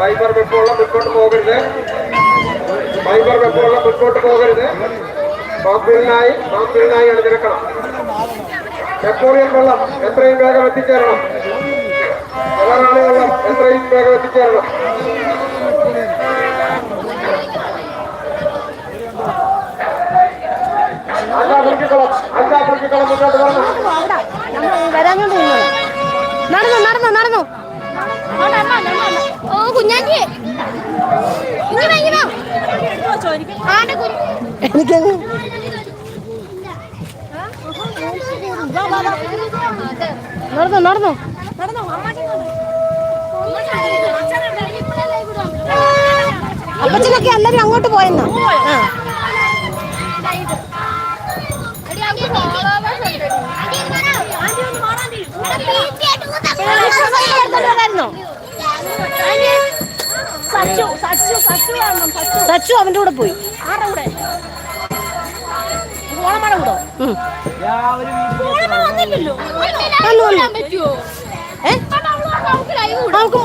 Fibre വെപ്പുള്ള മുൻപോട്ട് പോകരുത്. Fibre വെപ്പുള്ള മുൻപോട്ട് പോകരുത്. പാമ്പിളിനായി അത് അണിനിരക്കണം. നെപ്പോളിയൻ വെള്ളം എത്രയും വേഗം എത്തിച്ചേരണം. ജലറാണി വെള്ളം എത്രയും വേഗം എത്തിച്ചേരണം. നടന്നു നടന്നു നടന്നു. എനിക്കങ്ങ് നടന്നു? നടന്നു? അപ്പച്ചനൊക്കെ എല്ലാരും അങ്ങോട്ട് പോയെന്നോ ആ സച്ചു അവന്റെ കൂടെ പോയി. നമുക്ക്